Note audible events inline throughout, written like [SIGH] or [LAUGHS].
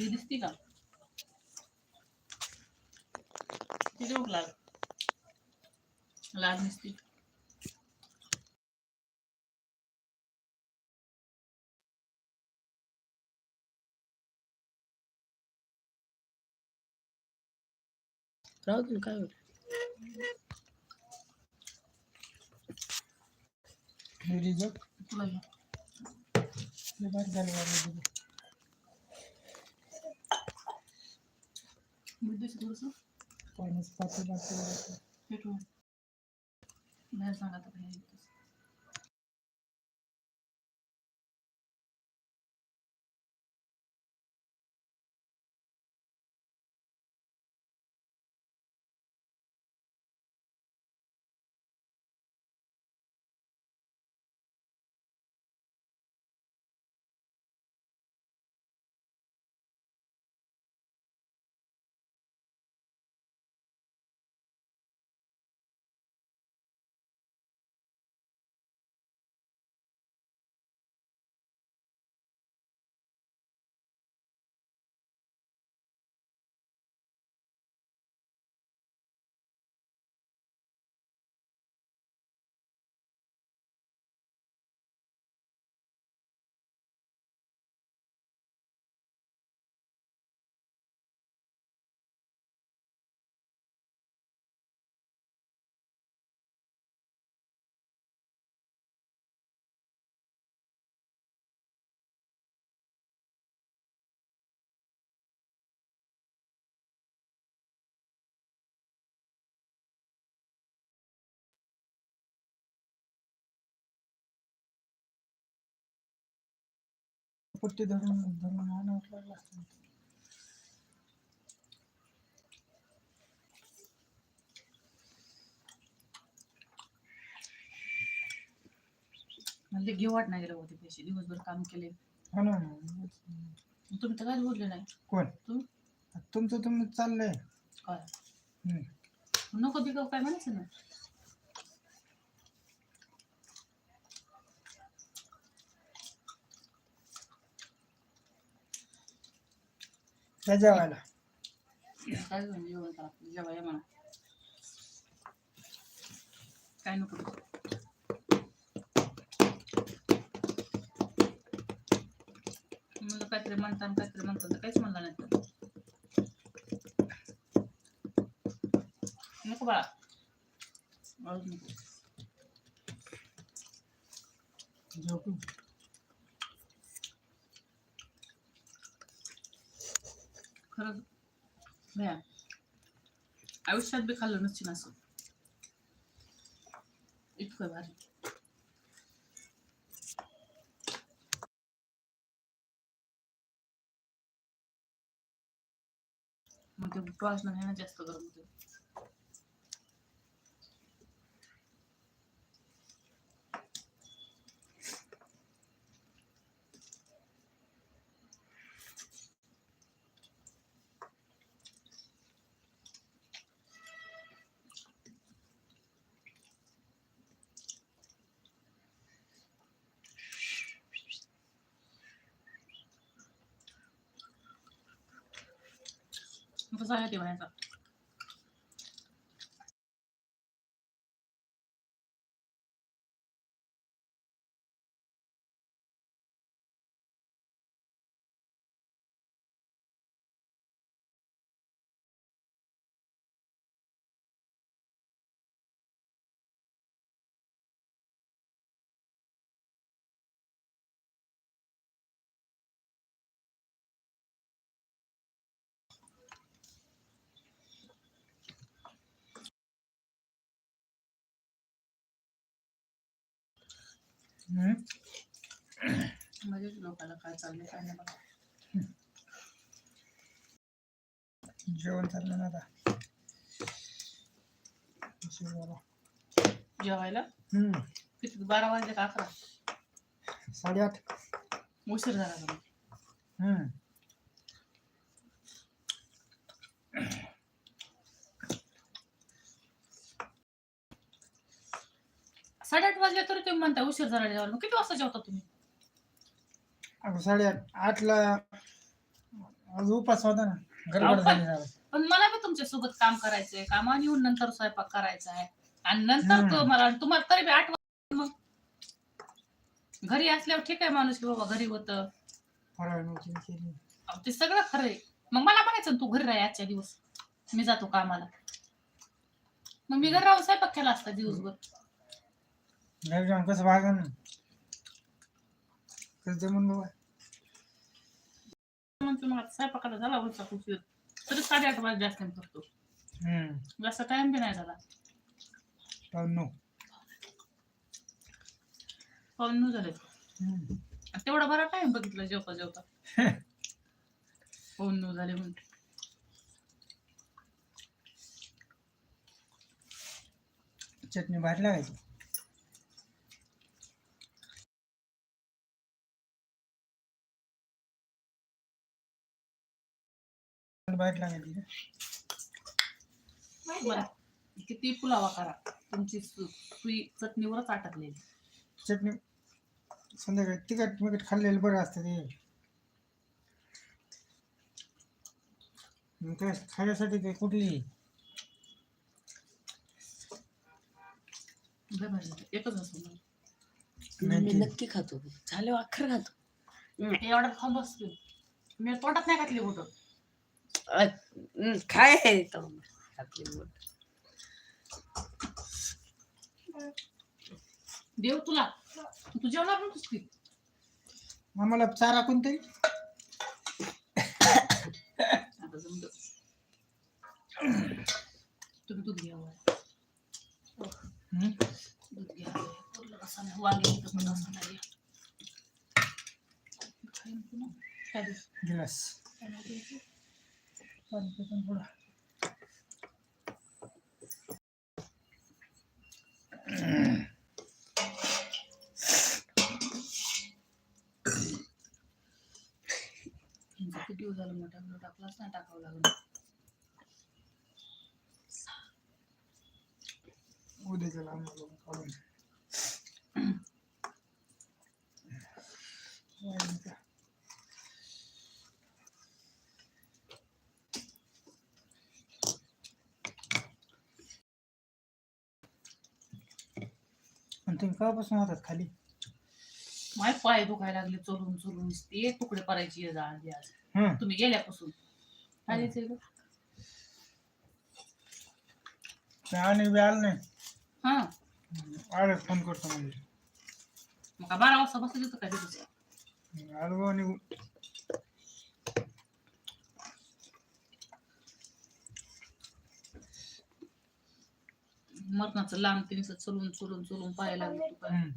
ही दिसती का? तिथे बघ लाल. लाल दिसती. राहू दे काय होत तुला घ्या बरं झालं बाबा दिलं. मीठ द्यायचं थोडंसं पाण्याचं पातळ पट्टी धरून धरून आणावं लागलं असतं. ते घेऊ वाट नाही गेलं होते पैसे. दिवसभर काम केले. हो ना. तुम्ही तर काहीच बोलले नाही. कोण? तुम्ही तुमचं तुम्ही चाललंय. काय? हम्म. नको बिकाऊ काय म्हणायचं ना? त्या जेवायला काय घेऊन जेवण करा जेव्हा या म्हणा काय नको मला काहीतरी म्हणताना काहीतरी म्हणताना काहीच म्हणलं नाही तर. नको बाळा अळूच नको झोपू खरंच भया. आयुष्यात बी खाल्लं नसतील असं इतकं भारी मग ते वाजणं नाही ना जास्त गरम होते. कसा आहे ते म्हणायचा हम्म. काय काय नाही बघा. जेवण चाललं ना आता. जेवायला. किती बारा वाजले का अकरा? साडेआठ. उशीर झाला? हम्म. साडेआठ वाजले तरी तुम्ही म्हणता उशीर झाला जेवायला. मग किती वाजता जेवता तुम्ही? अगं साडेआठ. आठला आज उपास होता ना. गडबड झाली जरा. पण मला बी तुमच्यासोबत काम करायचंय. कामावर येऊन नंतर स्वयंपाक करायचा आहे आणि नंतर हम्म. मला तुम्हाला तरी बी आठवण मग. घरी असल्यावर ठीक आहे माणूस की बाबा घरी होतं. फराळ नव्हती केली. अहो, ते सगळं खरं आहे. मग मला म्हणायचं ना, तू घरी राह आजच्या दिवस. मी जातो कामाला. मग मी घरी राहून स्वयंपाक केला असता दिवसभर. जाऊन कसं वागा ना कसं जमून बाबा? म्हणतो मग आता स्वयंपाकाला झाला उलचा खुशी तरी साडेआठ जास्त time करतो हम्म. जास्त टाइम बी नाही झाला. पाहून नो पाऊन नऊ झाले. हम्म. तेवढा बरा टाइम बघितलं जेवता जेवता. [LAUGHS] पाऊन नऊ झाले म्हणून. चटणी भारी लागायची. भारी लागायची किती पुलावा करा. तुमची सुई चटणीवरच अटकलेली चटणी संध्याकाळी तिखट मिकट खाल्लेलं बरं असतं ते. खाण्यासाठी ते कुठली. एकच असं मला. मी. नक्की खातो. झाले अखर खातो. एवढा थांब असतो मी तोंडात नाही घातली हं, काय आहे तो? देव तुला तू जेवणार नव्हतीस की आम्हाला चारा कोणतरी आता जमलं तुम्ही दूध घ्या वर. हम्म? दूध घ्या नाही वांगे नाही खाईन पुन्हा. काय? गिलास काय नाही द्यायचं? पाणी पितो थोडं यांचं किती दिवस झालं मोठा टाकलं टाकलाच नाही टाकावं लागलं आणि तुम्ही केव्हापासून होतात खाली? माय पाय दुखायला लागले चलून चलून. ते तुकडे करायची ये जा आधी आज तुम्ही गेल्यापासून. गं? ते आणि आलं नाही? हा. आलं फोन करतो म्हणजे. मग का बारा वाजता बसत होतं काय तिथं? आलो बुवा मरणाचं लांब तिने चलून चलून चलून पाय लागले तू काय हं.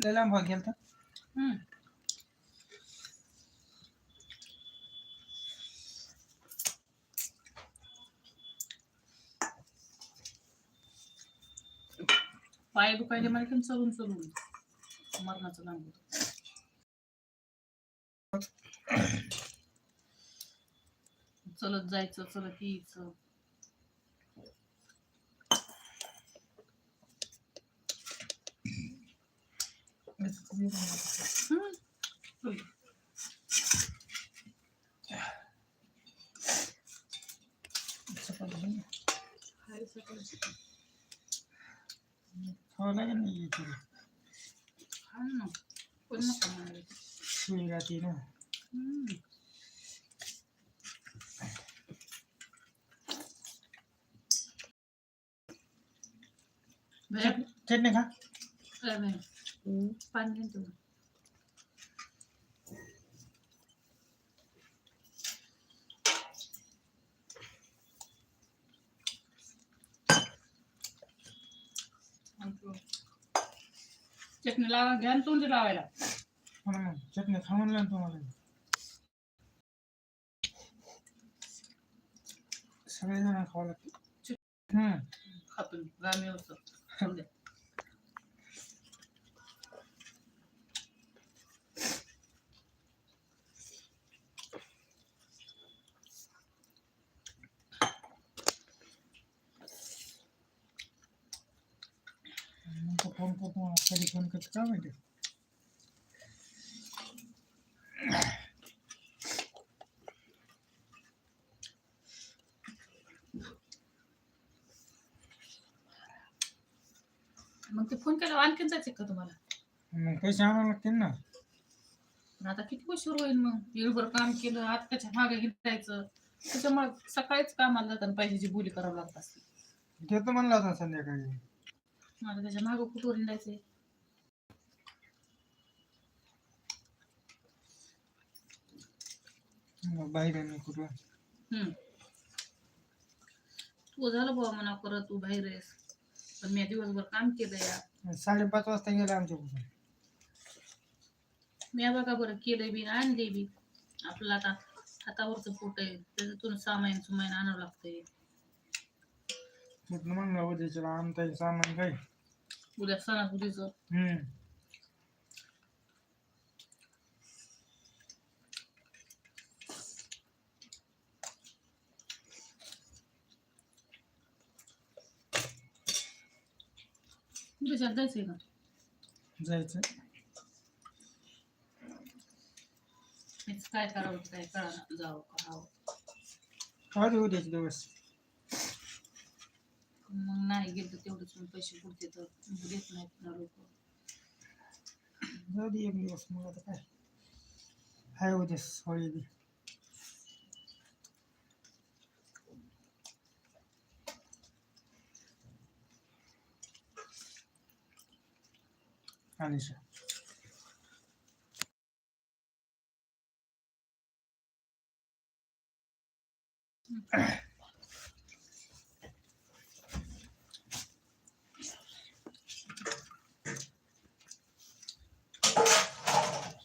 लय लांब भाग गेलता हम्म. पाय दुखायले मला पण चलून चलून मरणाचं लांब होतं. चलत जायचं चलत यायचं हम्म. सकाळी हाय सकाळी. खावं लागेल ना इथे हा ना. कोण नको म्हणाले. सुई राहते ना हम्म. भैया, चटणी खा काय नाही. हं. पाणी दे ना थोडं. चटणी लावा घ्या आणि तोंडी लावायला हो ना मग चटणी खा म्हणलं ना तुम्हाला सगळेजण खावं लागते हम्म खातो मी ग्रामीण होतं जाऊ दे. नंतर फोन करतो मला. कधी फोन करतो काय माहिती मग ते फोन केल्यावर आणखीन जायचे का तुम्हाला? मग पैसे आणावं लागतील ना. पण आता किती उशीर होईल मग? दिवसभर काम केलं आत्ताच्या मागे हिंडायचं. त्याच्यामुळे सकाळीच कामाला जाताना पैशाची बोली करावं लागत असते देतो म्हणला होता संध्याकाळी. मला त्याच्यामागे कुठवर हिंडायचंय? बाहेर. तू झालं बाबा म्हणा परत तू बाहेर आहेस. पण मी दिवसभर काम केलं या. साडेपाच वाजता गेला आमच्या मी बघा बरं केलंय बी आणले बी. आपलं आता हातावरचं पोट आहे त्याच्यातून सामान सुमाईन आणावं लागतंय. म्हणलं उद्याच्याला आमचा सामान काय उद्या सणासुदीचं. हम्म. उद्याच्यात जायचंय का? जायचं हेच काय करावं काय कळा जावं का? राहावं काय उद्याचे दिवस. मग नाही गेलं तर तेवढंच मग पैसे पुरते तर देत नाहीत ना लोक. जाऊ दे एक दिवस मग आता काय? हाय उद्या होळी बी. अनिशा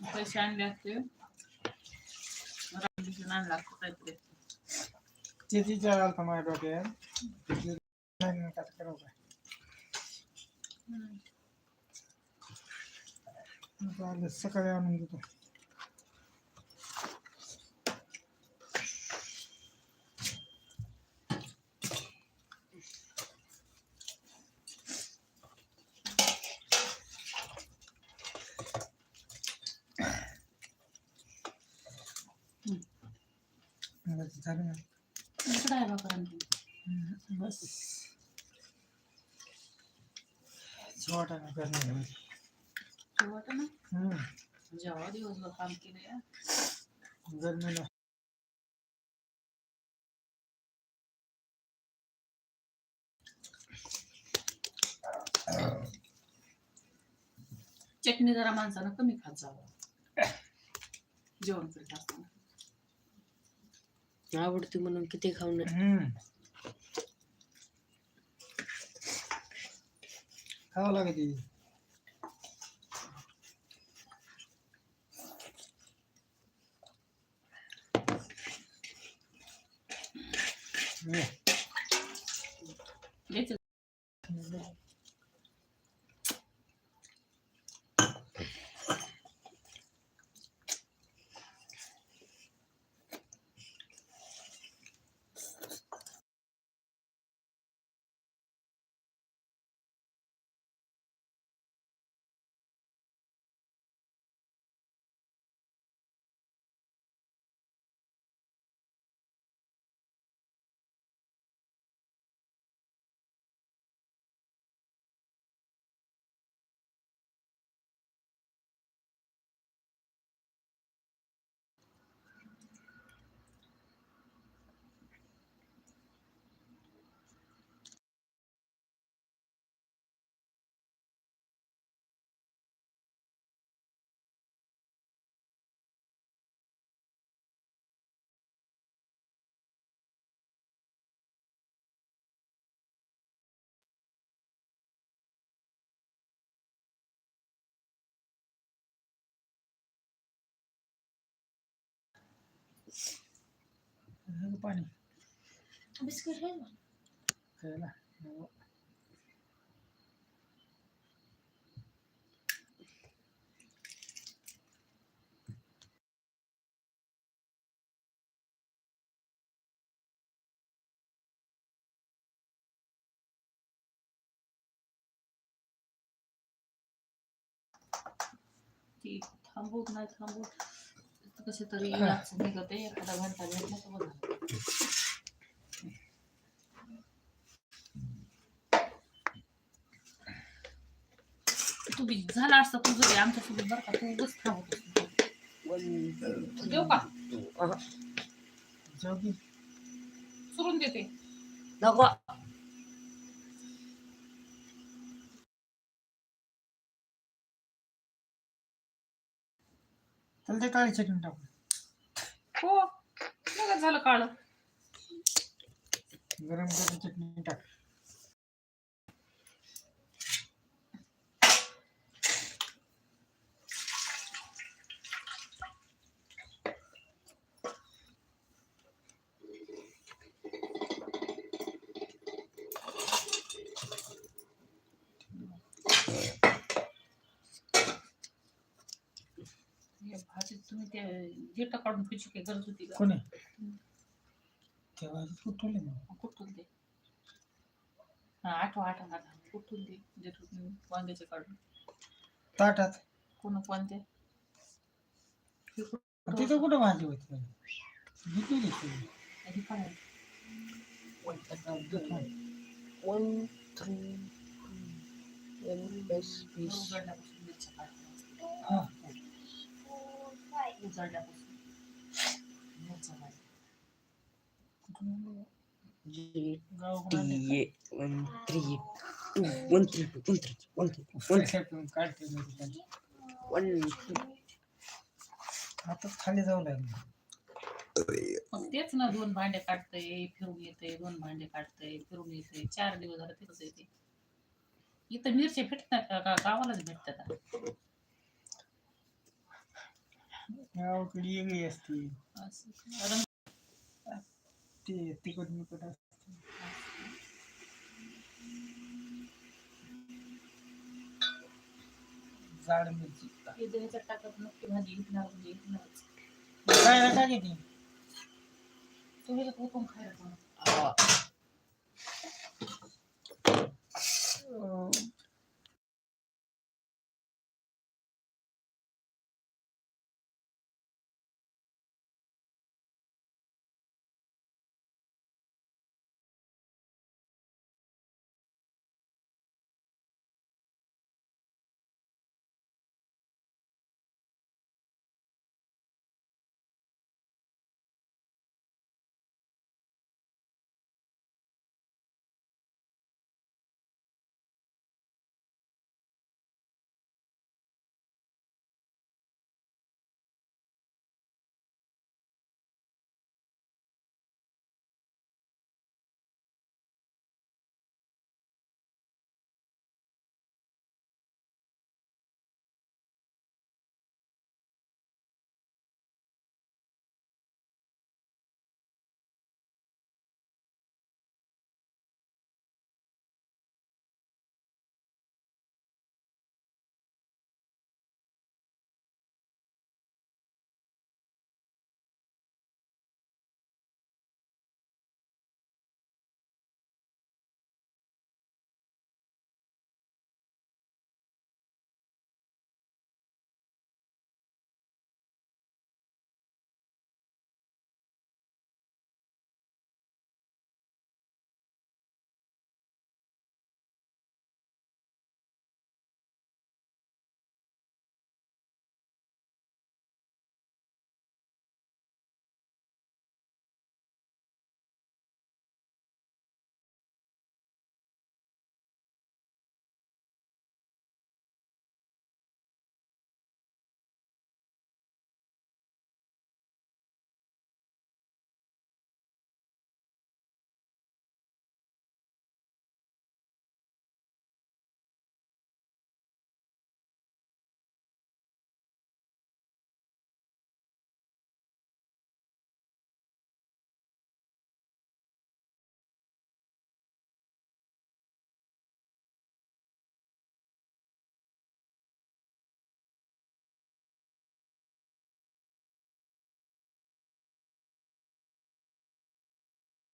पैसे आणले असते रामकृष्ण आणला असतं काहीतरी ते विचार आलता माझ्या डोक्यात ते नाही ना, काय करावं काय हम्म. आता आलं सकाळी आणून देतो मग आता झालं ना इकडं आहे बघा आणखी. हम्म, बस छोटा ना ना जेव्हा दिवसभर काम केलं चटणी जरा माणसानं कमी खात जावं. जेवण करीत असताना. आवडते म्हणून किती खाऊन हम्म. खावं लागत टाकू पाणी. बिस्किट आहे खायला ती थांबूत नाही थांबूत कसं तरी निघते एखादा घंटा भेटला तर बघा. तू बी झाला असता तुझं बी आमच्यासोबत बरं का तू उगाच. वन देऊ का? सोडून देते. नको. त्याला ते काळी चटणी टाकू. हो. झालं काळ. गरम गरम चटणी टाक हे भाजीत तुम्ही ते जिरं काढून पिची काही गरज होती का कोणी? तेव्हा उठवले मग? कुठून दे? हा आठवा आठवा कुठून दे? जिथून वांग्याचे काढून. ताटात. कोण कोणते हे कुठं- तिथं कुठं भाजी होती? घेतली हे काय? उजळल्यापासून मिरच्या काढल्या. हा. उजळल्यापासून मिरच्या काढल्या. पैसे पण काढते मी तिथं. वन आता खाली जाऊ लागले. मग तेच ना दोन भांडे काढतय फिरून येते दोन भांडे काढतय फिरून येते चार दिवस झाले तिथंच येते इथं मिरच्या भेटतात का? का गावालाच भेटतात गावाकडे वेगळी असते. असं. कारण ते तिकट मिकट असते जाड मिरची हे जर ह्याच्यात टाकत नक्की भाजी इथणार म्हणजे इथणारच काय टाकायची तो ह्याच्यात उकळून खायला पण